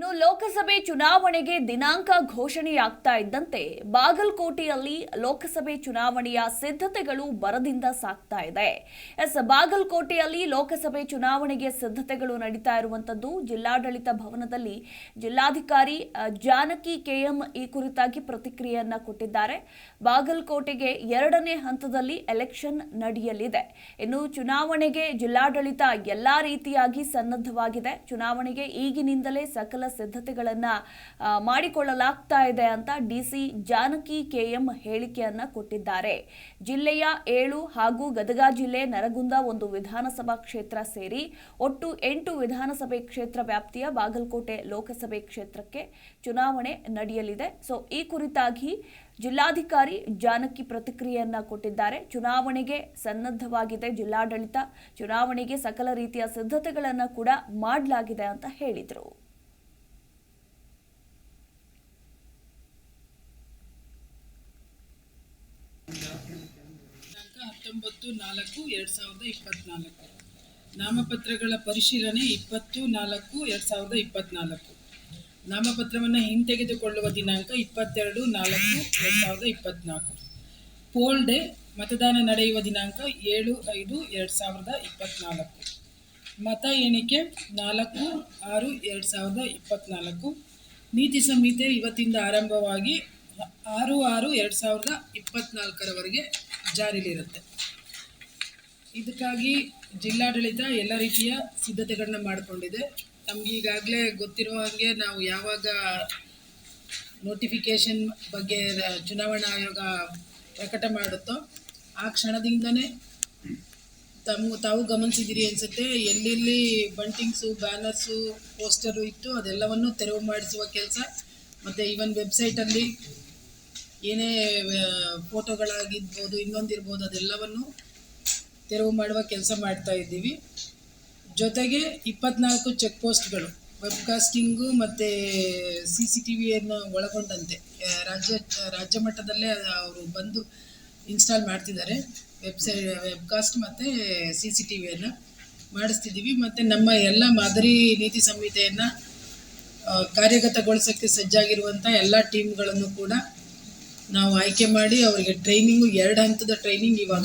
ಇನ್ನು ಲೋಕಸಭೆ ಚುನಾವಣೆಗೆ ದಿನಾಂಕ ಘೋಷಣೆಯಾಗ್ತಾ ಇದ್ದಂತೆ ಬಾಗಲಕೋಟೆಯಲ್ಲಿ ಲೋಕಸಭೆ ಚುನಾವಣೆಯ ಸಿದ್ಧತೆಗಳು ಬರದಿಂದ ಸಾಗ್ತಾ ಇದೆ. ಎಸ್, ಬಾಗಲಕೋಟೆಯಲ್ಲಿ ಲೋಕಸಭೆ ಚುನಾವಣೆಗೆ ಸಿದ್ಧತೆಗಳು ನಡೀತಾ ಇರುವಂತದ್ದು ಜಿಲ್ಲಾಡಳಿತ ಭವನದಲ್ಲಿ ಜಿಲ್ಲಾಧಿಕಾರಿ ಜಾನಕಿ ಕೆಎಂ ಈ ಕುರಿತಾಗಿ ಪ್ರತಿಕ್ರಿಯೆಯನ್ನ ಕೊಟ್ಟಿದ್ದಾರೆ. ಬಾಗಲಕೋಟೆಗೆ ಎರಡನೇ ಹಂತದಲ್ಲಿ ಎಲೆಕ್ಷನ್ ನಡೆಯಲಿದೆ. ಇನ್ನು ಚುನಾವಣೆಗೆ ಜಿಲ್ಲಾಡಳಿತ ಎಲ್ಲಾ ರೀತಿಯಾಗಿ ಸನ್ನದ್ಧವಾಗಿದೆ. ಚುನಾವಣೆಗೆ ಈಗಿನಿಂದಲೇ ಸಕಲ ಸಿದ್ಧತೆಗಳನ್ನ ಮಾಡಿಕೊಳ್ಳಲಾಗ್ತಾ ಇದೆ ಅಂತ ಡಿಸಿ ಜಾನಕಿ ಕೆಎಂ ಹೇಳಿಕೆಯನ್ನ ಕೊಟ್ಟಿದ್ದಾರೆ. ಜಿಲ್ಲೆಯ ಏಳು ಹಾಗೂ ಗದಗ ಜಿಲ್ಲೆ ನರಗುಂದ ಒಂದು ವಿಧಾನಸಭಾ ಕ್ಷೇತ್ರ ಸೇರಿ ಒಟ್ಟು ಎಂಟು ವಿಧಾನಸಭೆ ಕ್ಷೇತ್ರ ವ್ಯಾಪ್ತಿಯ ಬಾಗಲಕೋಟೆ ಲೋಕಸಭೆ ಕ್ಷೇತ್ರಕ್ಕೆ ಚುನಾವಣೆ ನಡೆಯಲಿದೆ. ಸೊ, ಈ ಕುರಿತಾಗಿ ಜಿಲ್ಲಾಧಿಕಾರಿ ಜಾನಕಿ ಪ್ರತಿಕ್ರಿಯೆಯನ್ನ ಕೊಟ್ಟಿದ್ದಾರೆ. ಚುನಾವಣೆಗೆ ಸನ್ನದ್ಧವಾಗಿದೆ ಜಿಲ್ಲಾಡಳಿತ. ಚುನಾವಣೆಗೆ ಸಕಲ ರೀತಿಯ ಸಿದ್ಧತೆಗಳನ್ನ ಕೂಡ ಮಾಡಲಾಗಿದೆ ಅಂತ ಹೇಳಿದರು ದಿನಾಂಕ ಹತ್ತೊಂಬತ್ತು ನಾಲ್ಕು, ಎರಡು ಸಾವಿರದ ಇಪ್ಪತ್ನಾಲ್ಕು. ನಾಮಪತ್ರಗಳ ಪರಿಶೀಲನೆ ಇಪ್ಪತ್ತು ನಾಲ್ಕು, ಎರಡು ಸಾವಿರದ ಇಪ್ಪತ್ನಾಲ್ಕು. ನಾಮಪತ್ರವನ್ನು ಹಿಂತೆಗೆದುಕೊಳ್ಳುವ ದಿನಾಂಕ ಇಪ್ಪತ್ತೆರಡು ನಾಲ್ಕು, ಎರಡು ಸಾವಿರದ ಇಪ್ಪತ್ನಾಲ್ಕು. ಪೋಲ್ ಡೇ, ಮತದಾನ ನಡೆಯುವ ದಿನಾಂಕ ಏಳು ಐದು, ಎರಡು ಸಾವಿರದ ಇಪ್ಪತ್ನಾಲ್ಕು. ಮತ ಎಣಿಕೆ ನಾಲ್ಕು, ಆರು, ಎರಡು ಸಾವಿರದ ಇಪ್ಪತ್ನಾಲ್ಕು. ನೀತಿ ಸಂಹಿತೆ ಇವತ್ತಿಂದ ಆರಂಭವಾಗಿ ಆರು ಆರು, ಎರಡು ಸಾವಿರದ ಇಪ್ಪತ್ನಾಲ್ಕರವರೆಗೆ ಜಾರಿಲಿರುತ್ತೆ ಇದಕ್ಕಾಗಿ ಜಿಲ್ಲಾಡಳಿತ ಎಲ್ಲ ರೀತಿಯ ಸಿದ್ಧತೆಗಳನ್ನ ಮಾಡಿಕೊಂಡಿದೆ. ನಮ್ಗೆ ಈಗಾಗಲೇ ಗೊತ್ತಿರುವ ಹಾಗೆ ನಾವು ಯಾವಾಗ ನೋಟಿಫಿಕೇಷನ್ ಬಗ್ಗೆ ಚುನಾವಣಾ ಆಯೋಗ ಪ್ರಕಟ ಮಾಡುತ್ತೋ ಆ ಕ್ಷಣದಿಂದನೇ ತಮ್ಮ ತಾವು ಗಮನಿಸಿದಿರಿ ಅನಿಸುತ್ತೆ. ಎಲ್ಲೆಲ್ಲಿ ಬಂಟಿಂಗ್ಸು ಬ್ಯಾನರ್ಸು ಪೋಸ್ಟರು ಇತ್ತು ಅದೆಲ್ಲವನ್ನು ತೆರವು ಮಾಡಿಸುವ ಕೆಲಸ. ಮತ್ತು ಈವನ್ ವೆಬ್ಸೈಟಲ್ಲಿ ಏನೇ ಫೋಟೋಗಳಾಗಿರ್ಬೋದು ಇನ್ನೊಂದಿರ್ಬೋದು ಅದೆಲ್ಲವನ್ನು ತೆರವು ಮಾಡುವ ಕೆಲಸ ಮಾಡ್ತಾ ಇದ್ದೀವಿ. ಜೊತೆಗೆ ಇಪ್ಪತ್ನಾಲ್ಕು ಚೆಕ್ ಪೋಸ್ಟ್ಗಳು ವೆಬ್ಕಾಸ್ಟಿಂಗು ಮತ್ತು ಸಿ ಸಿ ಟಿ ವಿಯನ್ನು ಒಳಗೊಂಡಂತೆ. ರಾಜ್ಯ ರಾಜ್ಯ ಮಟ್ಟದಲ್ಲೇ ಅವರು ಬಂದು ಇನ್ಸ್ಟಾಲ್ ಮಾಡ್ತಿದ್ದಾರೆ. ವೆಬ್ಸೈಟ್ ವೆಬ್ಕಾಸ್ಟ್ ಮತ್ತು ಸಿ ಸಿ ಟಿ ವಿಯನ್ನು ಮಾಡಿಸ್ತಿದ್ದೀವಿ. ಮತ್ತು ನಮ್ಮ ಎಲ್ಲ ಮಾದರಿ ನೀತಿ ಸಂಹಿತೆಯನ್ನು ಕಾರ್ಯಗತಗೊಳಿಸೋಕ್ಕೆ ಸಜ್ಜಾಗಿರುವಂಥ ಎಲ್ಲ ಟೀಮ್ಗಳನ್ನು ಕೂಡ ನಾವು ಆಯ್ಕೆ ಮಾಡಿ, ಅವರಿಗೆ ಟ್ರೈನಿಂಗು ಎರಡು ಹಂತದ ಟ್ರೈನಿಂಗ್ ಇವಾಗ